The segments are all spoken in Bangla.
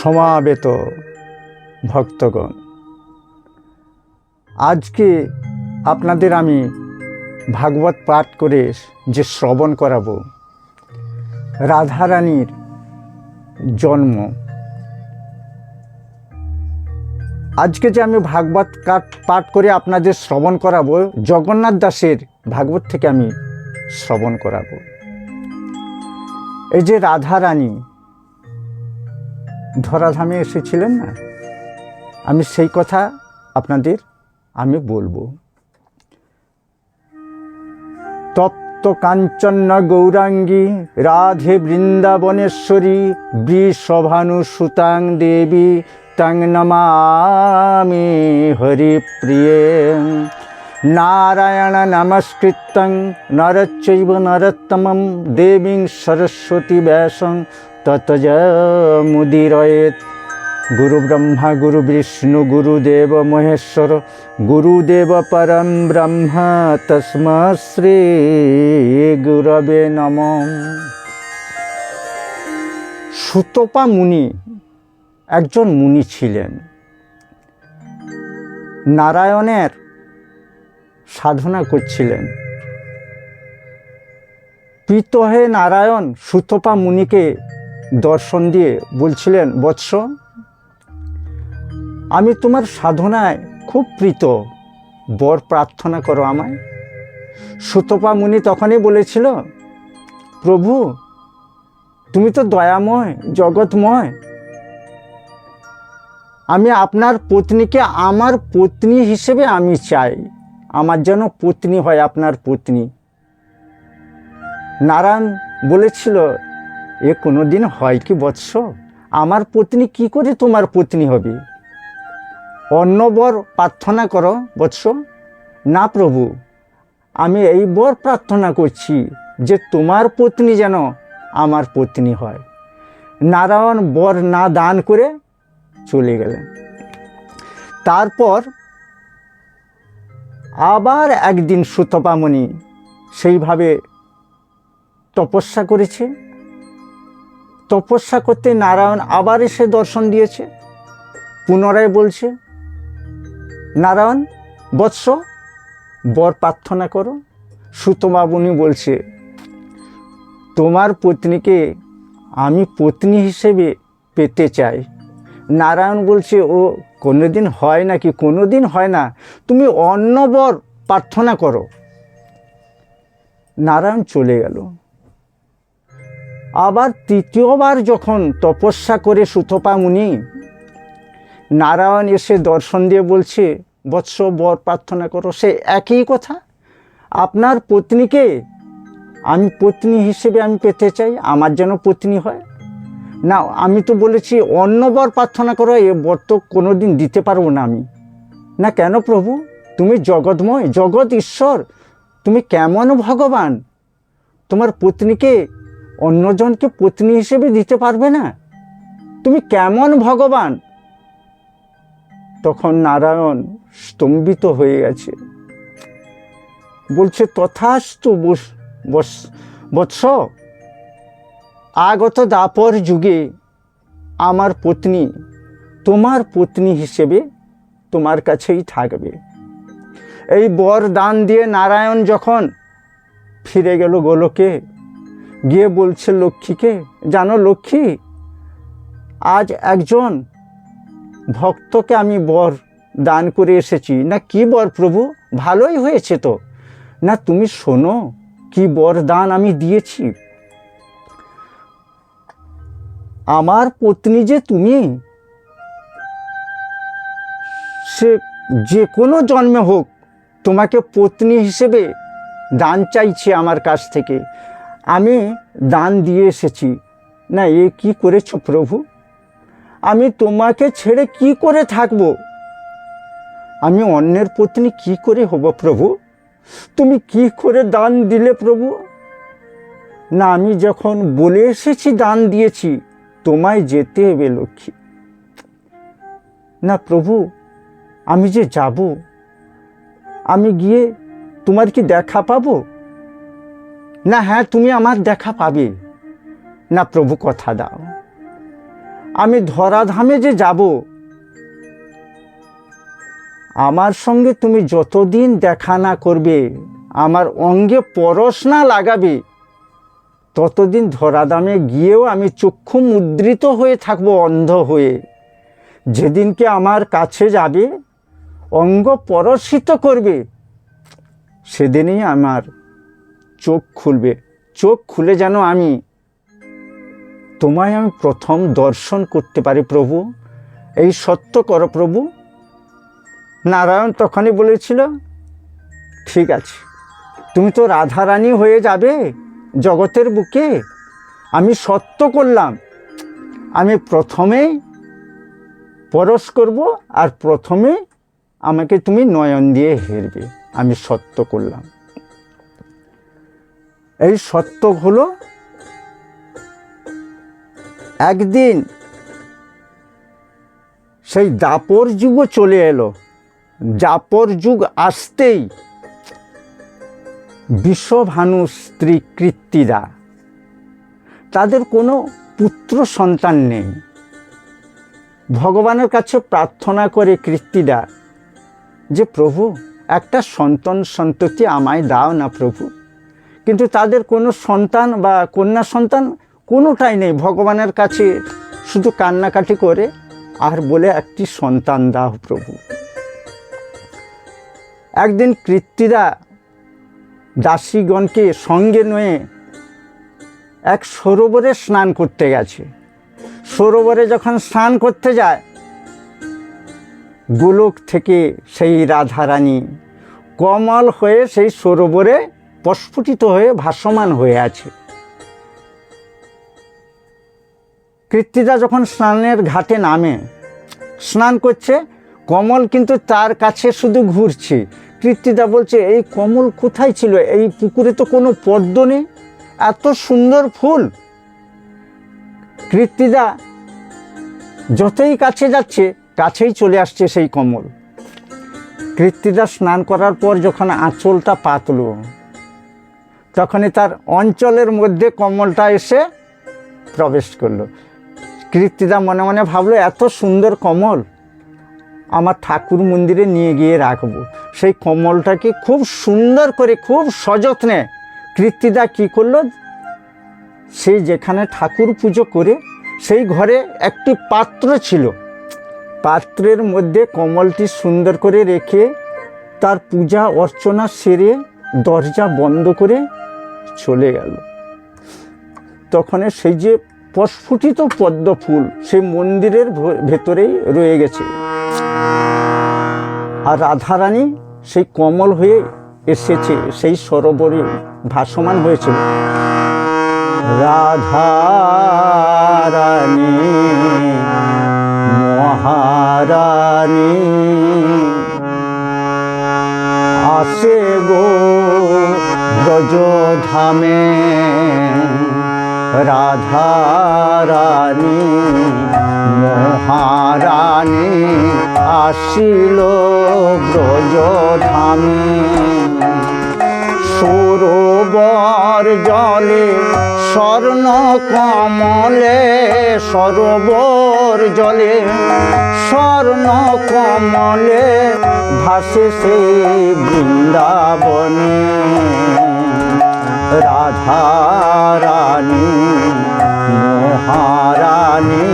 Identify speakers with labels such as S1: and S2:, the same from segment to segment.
S1: সমাবেত ভক্তগণ। আজকে আপনাদের আমি ভাগবত পাঠ করে যে শ্রবণ করাবো, রাধারানীর জন্ম। আজকে যে আমি ভাগবত পাঠ করে আপনাদের শ্রবণ করাবো, জগন্নাথ দাসের ভাগবত থেকে আমি শ্রবণ করাবো। এই যে রাধারানী ধরাধামে এসেছিলেন না? আমি সেই কথা আপনাদের আমি বলব। তপ্ত কাঞ্চন্য গৌরাঙ্গী রাধে বৃন্দাবনেশ্বরী বৃষভানু সুতাং দেবী তং নমামি হরিপ্রিয়ে। নারায়ণ নমস্কৃত্যং নরচৈব নরোত্তমং দেবীং সরস্বতী ব্যাসং ততজ মুদিরয়েত গুরু ব্রহ্মা, গুরু বিষ্ণু গুরুদেব মহেশ্বর গুরুদেব পরম ব্রহ্মা তস্মা শ্রী গুরবে নম। সুতপা মুনি একজন মুনি ছিলেন। নারায়ণের সাধনা করছিলেন। প্রীত হয়ে নারায়ণ সুতপা মুনিকে দর্শন দিয়ে বলছিলেন, বৎস, আমি তোমার সাধনায় খুব প্রীত। বর প্রার্থনা করো আমায়। সুতপা মুনি তখনই বলেছিল, প্রভু, তুমি তো দয়াময়, জগৎময়। আমি আপনার পত্নীকে আমার পত্নী হিসেবে আমি চাই। আমার যেন পত্নী হয় আপনার পত্নী। নারায়ণ বলেছিল এ কোনো দিন হয় কি বৎস? আমার পত্নী কি করে তোমার পত্নী হবে? অন্য বর প্রার্থনা করো বৎস। না প্রভু, আমি এই বর প্রার্থনা করছি যে তোমার পত্নী যেন আমার পত্নী হয়। নারায়ণ বর না দান করে চলে গেলেন। তারপর আবার একদিন সুতপামণি সেইভাবে তপস্যা করেছে। তপস্যা করতে নারায়ণ আবার এসে দর্শন দিয়েছে। পুনরায় বলছে, নারায়ণ, বৎস, বর প্রার্থনা করো। সুতমাবুনি বলছে, তোমার পত্নীকে আমি পত্নী হিসেবে পেতে চাই। নারায়ণ বলছে, ও, কোনোদিন হয় নাকি? কোনোদিন হয় না। তুমি অন্য বর প্রার্থনা করো। নারায়ণ চলে গেল। আবার তৃতীয়বার যখন তপস্যা করে সুতপা মুনি নারায়ণ এসে দর্শন দিয়ে বলছে, বৎস, বর, প্রার্থনা করো। সে একই কথা, আপনার পত্নীকে আমি পত্নী হিসেবে আমি পেতে চাই, আমার যেন পত্নী হয়। না আমি তো বলেছি, অন্য বর প্রার্থনা করো, এ বর তো কোনো দিন দিতে পারব না আমি। না কেন প্রভু? তুমি জগৎময়, জগৎ ঈশ্বর, তুমি কেমন ভগবান? তোমার পত্নীকে অন্যজনকে পত্নী হিসেবে দিতে পারবে না? তুমি কেমন ভগবান? তখন নারায়ণ স্তম্ভিত হয়ে গেছে। বলছে, তথাস্তু বৎস, আগত দাপর যুগে আমার পত্নী তোমার পত্নী হিসেবে তোমার কাছেই থাকবে। এই বর দান দিয়ে নারায়ণ যখন ফিরে গেল গোলকে গিয়ে বলছে লক্ষ্মীকে, জানো লক্ষ্মী, আজ একজন ভক্তকে আমি বর দান করে এসেছি। না কি বর প্রভু? ভালোই হয়েছে তো। না তুমি শোনো, কি বর দান আমি দিয়েছি? আমার পত্নী যে তুমি, সে যে কোনো জন্মে হোক, তোমাকে পত্নী হিসেবে দান চাইছে আমার কাছ থেকে। আমি দান দিয়ে এসেছি। না, এ কি করেছ প্রভু? আমি তোমাকে ছেড়ে কি করে থাকব? আমি অন্যের পত্নী কি করে হব প্রভু? তুমি কি করে দান দিলে প্রভু? না, আমি যখন বলে এসেছি দান দিয়েছি, তোমায় যেতে হবে লক্ষ্মী। না, প্রভু, আমি যে যাব, আমি গিয়ে তোমার কি দেখা পাবো? না হ্যাঁ তুমি আমার দেখা পাবে। না, প্রভু, কথা দাও। আমি ধরাধামে যে যাব, আমার সঙ্গে তুমি যতদিন দেখা না করবে, আমার অঙ্গে পরশ না লাগাবে, ততদিন ধরাধামে গিয়েও আমি চক্ষু মুদ্রিত হয়ে থাকব, অন্ধ হয়ে। যেদিনকে আমার কাছে যাবে, অঙ্গ পরশিত করবে, সেদিনই আমার চোখ খুলবে। চোখ খুলে যেন আমি। তোমায় আমি প্রথম দর্শন করতে পারি প্রভু। এই সত্য করো প্রভু। নারায়ণ তখনই বলেছিল, ঠিক আছে, তুমি তো রাধারানী হয়ে যাবে জগতের বুকে। আমি সত্য করলাম। আমি প্রথমেই পরশ করব আর প্রথমে আমাকে তুমি নয়ন দিয়ে হেরবে। আমি সত্য করলাম। এই সত্য হলো একদিন সেই দাপর যুগও চলে এলো। দাপর যুগ আসতেই বিশ্বভানু স্ত্রী কৃত্তিরা তাদের কোনো পুত্র সন্তান নেই। ভগবানের কাছে প্রার্থনা করে কৃত্তিরা যে, প্রভু, একটা সন্তান সন্ততি আমায় দাও না প্রভু। কিন্তু তাদের কোনো সন্তান বা কন্যা সন্তান কোনোটাই নেই। ভগবানের কাছে শুধু কান্নাকাটি করে আর বলে একটি সন্তান দাও প্রভু। একদিন কৃত্তিরা দাসীগণকে সঙ্গে নিয়ে এক সরোবরে স্নান করতে গেছে। সরোবরে যখন স্নান করতে যায়, গোলক থেকে সেই রাধারানী কমল হয়ে সেই সরোবরে প্রস্ফুটিত হয়ে ভাসমান হয়ে আছে। কৃত্তিদা যখন স্নানের ঘাটে নামে, স্নান করছে, কমল কিন্তু তার কাছে শুধু ঘুরছে। কৃত্তিদা বলছে, এই কমল কোথায় ছিল? এই পুকুরে তো কোনো পদ্ম নেই। এত সুন্দর ফুল। কৃত্তিদা যতই কাছে যাচ্ছে, কাছেই চলে আসছে সেই কমল। কৃত্তিদা স্নান করার পর যখন আঁচলটা পাতলো তখনই তার অঞ্চলের মধ্যে কমলটা এসে প্রবেশ করল। কৃত্তিদা মনে মনে ভাবলো, এত সুন্দর কমল, আমার ঠাকুর মন্দিরে নিয়ে গিয়ে রাখব। সেই কমলটাকে খুব সুন্দর করে, খুব সযত্নে কৃত্তিদা কী করল, সেই যেখানে ঠাকুর পুজো করে, সেই ঘরে একটি পাত্র ছিল। পাত্রের মধ্যে কমলটি সুন্দর করে রেখে তার পূজা অর্চনা সেরে দরজা বন্ধ করে চলে গেল। তখন সেই যে প্রস্ফুটিত পদ্ম ফুল সেই মন্দিরের ভেতরেই রয়ে গেছে। আর রাধারানী সেই কমল হয়ে এসেছে, সেই সরোবরে ভাসমান হয়েছিল রাধারানী, মহারানী, আসে গো। ব্রজধামে রাধারানী মহারানী আসিল ব্রজধামে। সরোবর জলে স্বর্ণ কমলে, সরোবর জলে স্বর্ণ কমলে ভাসে সে বৃন্দাবনে। রাধারানী, মহারানী,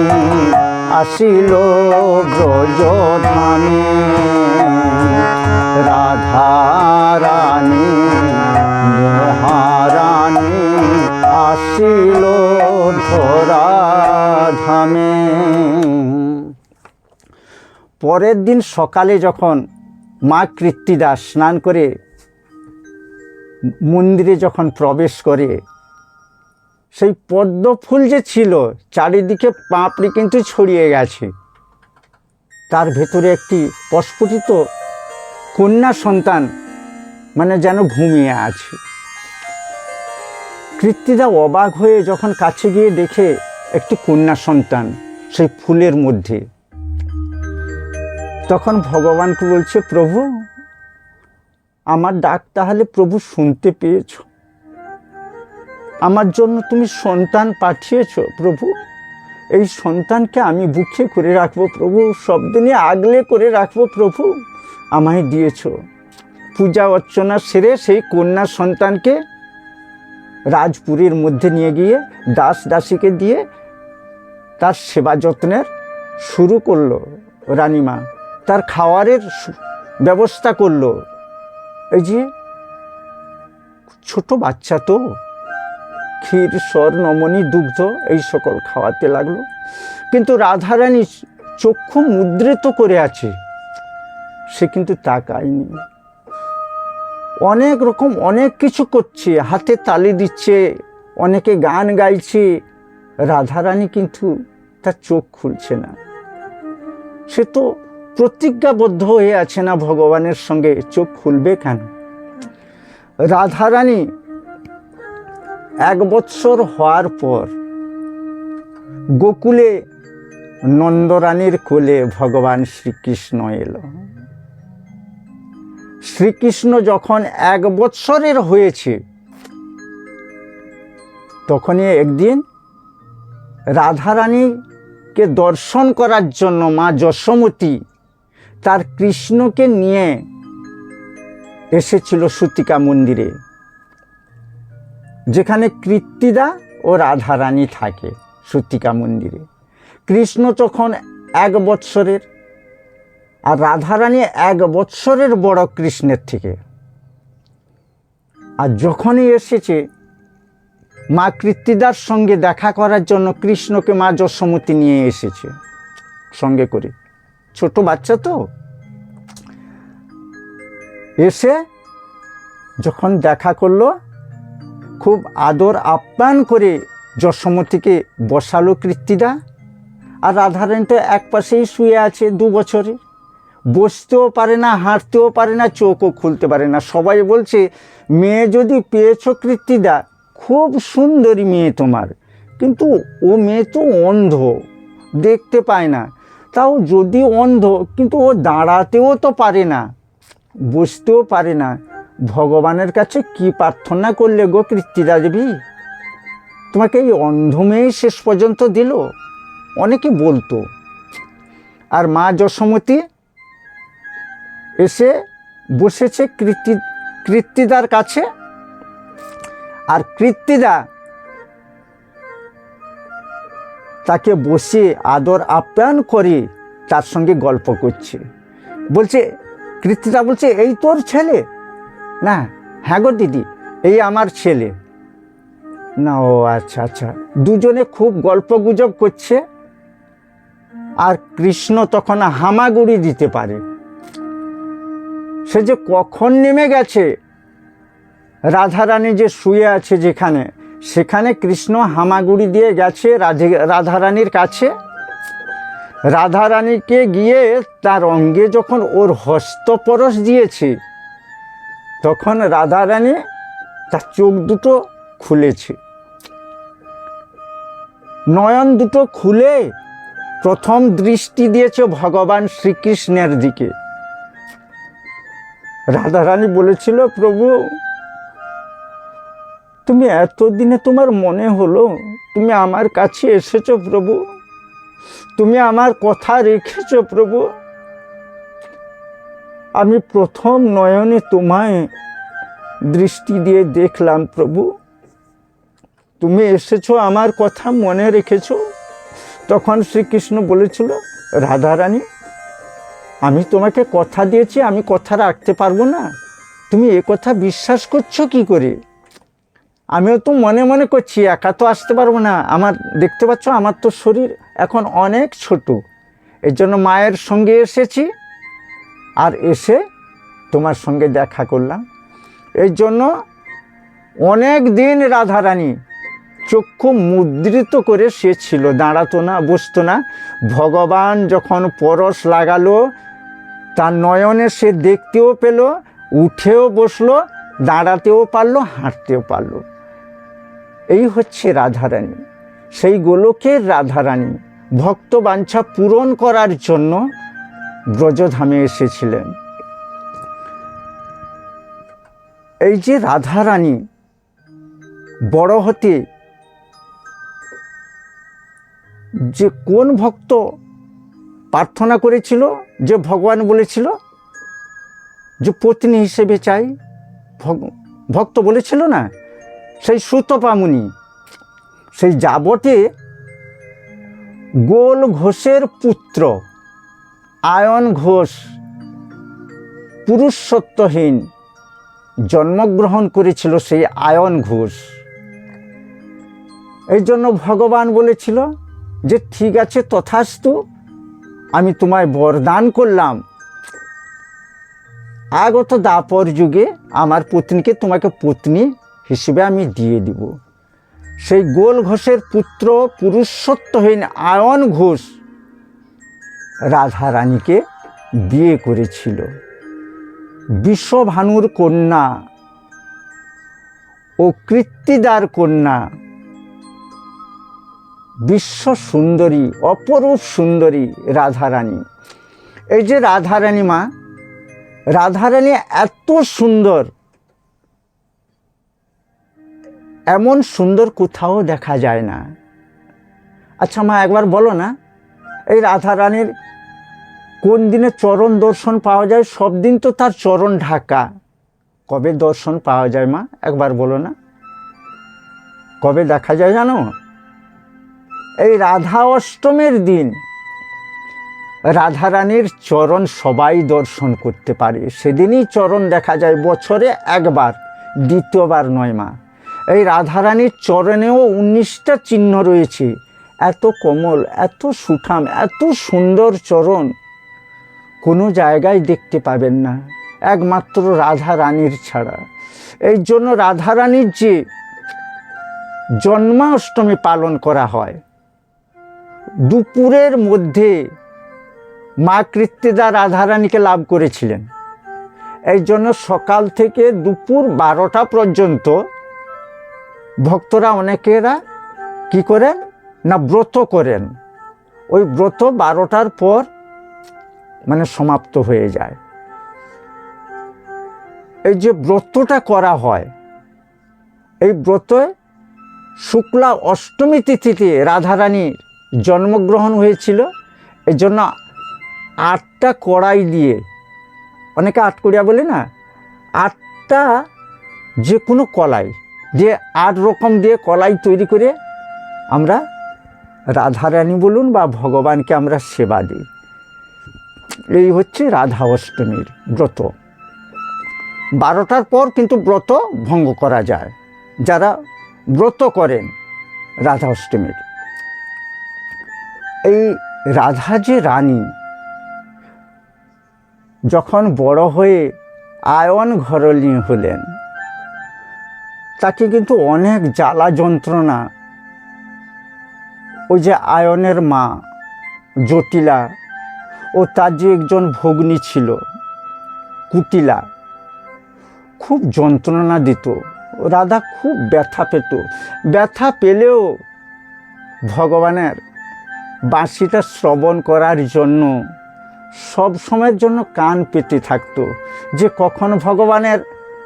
S1: আসিল ব্রজধামে রাধারানী, মহারানী, আসিল ধরাধামে। পরের দিন সকালে যখন মা কৃত্তিদা স্নান করে মন্দিরে যখন প্রবেশ করে, সেই পদ্ম ফুল যে ছিল, চারিদিকে পাপড়ি কিন্তু ছড়িয়ে গেছে। তার ভেতরে একটি প্রস্ফুটিত কন্যা সন্তান মানে যেন ঘুমিয়ে আছে। কৃত্তিদা অবাক হয়ে যখন কাছে গিয়ে দেখে একটি কন্যা সন্তান সেই ফুলের মধ্যে। তখন ভগবানকে বলছে, প্রভু আমার ডাক তাহলে প্রভু শুনতে পেয়েছ। আমার জন্য তুমি সন্তান পাঠিয়েছ প্রভু। এই সন্তানকে আমি বুকে করে রাখব প্রভু সব দিনে আগলে করে রাখব প্রভু। আমায় দিয়েছ। পূজা অর্চনা সেরে সেই কন্যা সন্তানকে রাজপুরীর মধ্যে নিয়ে গিয়ে দাস দাসীকে দিয়ে তার সেবা যত্নের শুরু করল রানীমা। তার খাওয়ারের ব্যবস্থা করল। এই যে, ছোট বাচ্চা তো, ক্ষীর, স্বর, নমনী, দুগ্ধ, এই সকল খাওয়াতে লাগল। কিন্তু রাধারানী চক্ষু মুদ্রিত করে আছে, সে কিন্তু তাকায়নি। অনেক রকম অনেক কিছু করছে, হাতে তালি দিচ্ছে, অনেকে গান গাইছে। রাধারানী কিন্তু তার চোখ খুলছে না। সে তো প্রতিজ্ঞাবদ্ধ হয়ে আছে না ভগবানের সঙ্গে? চোখ খুলবে কেন? রাধারানী এক বৎসর হওয়ার পর গোকুলে নন্দরানীর কোলে ভগবান শ্রীকৃষ্ণ এলো। শ্রীকৃষ্ণ যখন এক বৎসরের হয়েছে, তখনই একদিন রাধারানীকে দর্শন করার জন্য মা যশোমতী তার কৃষ্ণকে নিয়ে এসেছিল সুতিকা মন্দিরে, যেখানে কৃত্তিদা ও রাধারানী থাকে সুতিকা মন্দিরে। কৃষ্ণ তখন এক বৎসরের আর রাধারানী এক বৎসরের বড় কৃষ্ণের থেকে। আর যখনই এসেছে মা কৃত্তিদার সঙ্গে দেখা করার জন্য কৃষ্ণকে মা যশোমতী নিয়ে এসেছে সঙ্গে করে। ছোট বাচ্চা তো। এসে যখন দেখা করল, খুব আদর আপ্যায়ন করে যশোমতীকে বসালো কৃত্তিদা আর রাধারানী তো এক পাশেই শুয়ে আছে দু বছরে। বসতেও পারে না, হাঁটতেও পারে না, চোখও খুলতে পারে না। সবাই বলছে, মেয়ে যদি পেয়েছ কৃত্তিদা খুব সুন্দরী মেয়ে তোমার। কিন্তু ও মেয়ে তো অন্ধ, দেখতে পায় না। তাও যদি অন্ধ, কিন্তু ও দাঁড়াতেও তো পারে না, বসতেও পারে না। ভগবানের কাছে কি প্রার্থনা করলে গো কৃত্তিদা দেবী তোমাকে এই অন্ধ মেয়ে শেষ পর্যন্ত দিল? অনেকে বলতো। আর মা যশোমতী এসে বসেছে কৃত্তি কৃত্তিদার কাছে। আর কৃত্তিদা তাকে বসে আদর আপ্যায়ন করে তার সঙ্গে গল্প করছে। বলছে কৃত্তিদা বলছে, এই তোর ছেলে? না হ্যাঁ গো দিদি, এই আমার ছেলে। না, ও আচ্ছা আচ্ছা। দুজনে খুব গল্প গুজব করছে। আর কৃষ্ণ তখন হামাগুড়ি দিতে পারে। সে যে কখন নেমে গেছে, রাধারানী যে শুয়ে আছে যেখানে সেখানে কৃষ্ণ হামাগুড়ি দিয়ে গেছে রাধে রাধারানীর কাছে। রাধারানীকে গিয়ে তার অঙ্গে যখন ওর হস্তপরশ দিয়েছে, তখন রাধারানী তার চোখ দুটো খুলেছে। নয়ন দুটো খুলে প্রথম দৃষ্টি দিয়েছে ভগবান শ্রীকৃষ্ণের দিকে। রাধারানী বলেছিল, প্রভু তুমি এতদিনে তোমার মনে হলো তুমি আমার কাছে এসেছ প্রভু? তুমি আমার কথা রেখেছো প্রভু? আমি প্রথম নয়নে তোমায় দৃষ্টি দিয়ে দেখলাম প্রভু। তুমি এসেছ, আমার কথা মনে রেখেছো। তখন শ্রীকৃষ্ণ বলেছিল, রাধারানী, আমি তোমাকে কথা দিয়েছি, আমি কথা রাখতে পারব না। তুমি এ কথা বিশ্বাস করছ কি করে? আমিও তো মনে মনে করছি, একা তো আসতে পারব না। আমার, দেখতে পাচ্ছ, আমার তো শরীর এখন অনেক ছোট। এর জন্য মায়ের সঙ্গে এসেছি আর এসে তোমার সঙ্গে দেখা করলাম। এর জন্য অনেক দিন রাধারানী চক্ষু মুদ্রিত করে সে ছিল দাঁড়াতো না, বসতো না। ভগবান যখন পরশ লাগালো, তার নয়নে সে দেখতেও পেল, উঠেও বসল, দাঁড়াতেও পারল, হাঁটতেও পারল। এই হচ্ছে রাধারানী। সেই গোলকের রাধারানী ভক্ত বাঞ্ছা পূরণ করার জন্য ব্রজধামে এসেছিলেন। এই যে রাধারানী বড় হতে যে কোন ভক্ত প্রার্থনা করেছিল, যে ভগবান বলেছিল, যে পত্নী হিসেবে চাই ভক্ত বলেছিল না? সেই সুতপামুনি সেই যাবটে গোল ঘোষের পুত্র, আয়ন ঘোষ, পুরুষত্বহীন, জন্মগ্রহণ করেছিল সেই আয়ন ঘোষ। এই জন্য ভগবান বলেছিল যে, ঠিক আছে, তথাস্তু আমি তোমায় বরদান করলাম। আগত দাপর যুগে আমার পত্নীকে তোমাকে পত্নী হিসেবে আমি দিয়ে দিব। সেই গোল ঘোষের পুত্র পুরুষত্বহীন আয়ন ঘোষ রাধা রানীকে বিয়ে করেছিল। বিশ্বভানুর কন্যা ও কৃত্তিদার কন্যা। বিশ্ব সুন্দরী অপরূপ সুন্দরী রাধারানী। এই যে রাধারানী মা, রাধারানী এত সুন্দর এমন সুন্দর কোথাও দেখা যায় না। আচ্ছা মা, একবার বলো না, এই রাধারানীর কোন দিনে চরণ দর্শন পাওয়া যায়? সব দিন তো তার চরণ ঢাকা। কবে দর্শন পাওয়া যায়, মা? একবার বলো না। কবে দেখা যায় জানো? এই রাধা অষ্টমীর দিন। রাধারানীর চরণ সবাই দর্শন করতে পারে। সেদিনই চরণ দেখা যায়, বছরে একবার, দ্বিতীয়বার নয়, মা। এই রাধারানীর চরণেও উনিশটা চিহ্ন রয়েছে। এত কোমল, এত সুঠাম, এত সুন্দর চরণ। কোনো জায়গায় দেখতে পাবেন না, একমাত্র রাধা রানীর ছাড়া। এই জন্য রাধা রানীর যে জন্মাষ্টমী পালন করা হয়, দুপুরের মধ্যে মা কৃত্তিদা রাধারানীকে লাভ করেছিলেন। এই জন্য সকাল থেকে দুপুর বারোটা পর্যন্ত ভক্তরা অনেকেরা কি করেন? না, ব্রত করেন। ওই ব্রত বারোটার পর মানে সমাপ্ত হয়ে যায়। এই যে ব্রতটা করা হয়, এই ব্রতে শুক্লা অষ্টমী তিথিতে রাধারানীর জন্মগ্রহণ হয়েছিল। এই জন্য আটটা কড়াই দিয়ে, অনেকে আটকড়িয়া বলে না, আটটা যে কোনো কলাই দিয়ে আট রকম দিয়ে কলাই তৈরি করে আমরা রাধারানী বলুন বা ভগবানকে আমরা সেবা দিই। এই হচ্ছে রাধা অষ্টমীর ব্রত। বারোটার পর কিন্তু ব্রত ভঙ্গ করা যায়। যারা ব্রত করেন রাধা অষ্টমীর। এই রাধা যে রানী, যখন বড় হয়ে আয়ন ঘরণী হলেন তাকে কিন্তু অনেক জ্বালা যন্ত্রণা। ওই যে আয়নের মা, জটিলা, ও তার যে একজন ভগ্নী ছিল, কুটিলা, খুব যন্ত্রণা দিত। রাধা খুব ব্যথা পেত। ব্যথা পেলেও ভগবানের বাঁশিটা শ্রবণ করার জন্য সব সময়ের জন্য কান পেতে থাকতো। যে কখন ভগবানের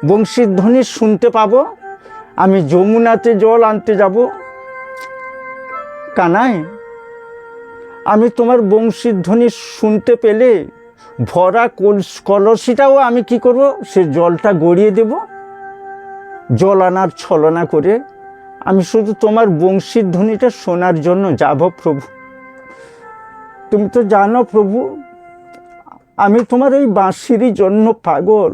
S1: বংশীধ্বনি শুনতে পাবো আমি যমুনাতে জল আনতে যাব। কানাই, আমি তোমার বংশীধ্বনি শুনতে পেলে ভরা কলস কলসিটাও আমি কি করব? সে জলটা গড়িয়ে দেব। জল আনার ছলনা করে আমি শুধু তোমার বংশীর ধ্বনিটা শোনার জন্য যাব প্রভু। তুমি তো জানো প্রভু, আমি তোমার এই বাঁশিরই জন্য পাগল।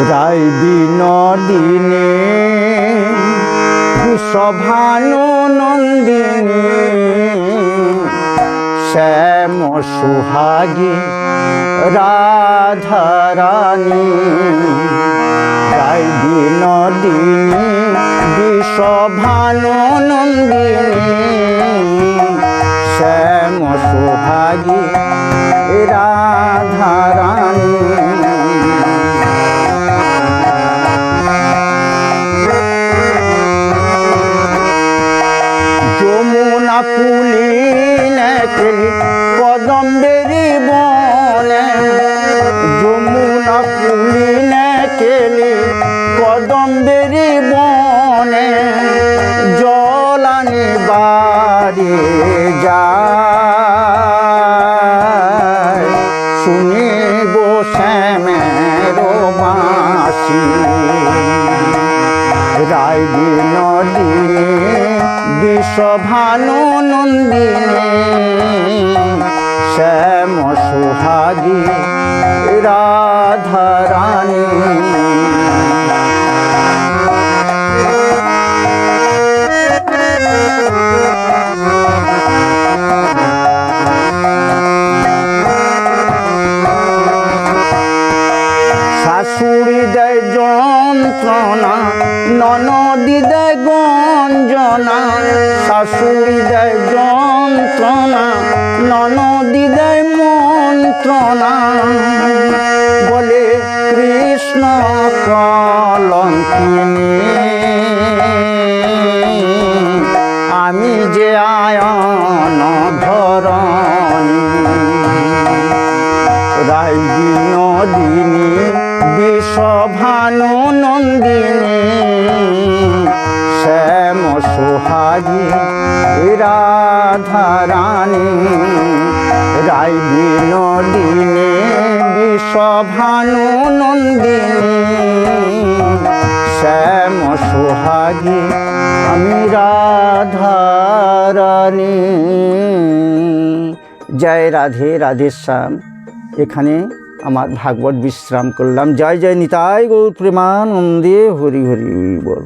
S1: রায় বিনোদিনে সভানু নন্দিনী শ্যাম সুহাগী রাধারানী রায় বিনোদিনী বিশ্বভানু নন্দিনী শ্যাম সুহাগী রাধারানী। পুলিনেছিল কদম্বেরি বনে? যমুনা পুলিনেছিল কদম্বেরি বনে? জলানি বাড়ি যা শুনিব শ্যামের মাসি। রায় নদী বিশ্বভানু নন্দিনী শ্যাম সুহাগী রাধারানী। মন্ত্রণা বলে কৃষ্ণ কলঙ্কিনী। সোহাগী আমি রাধারানী। জয় রাধে রাধেশ্যাম এখানে আমার ভাগবত বিশ্রাম করলাম। জয় জয় নিতাই গৌর প্রেমানন্দে। হরি হরি বল।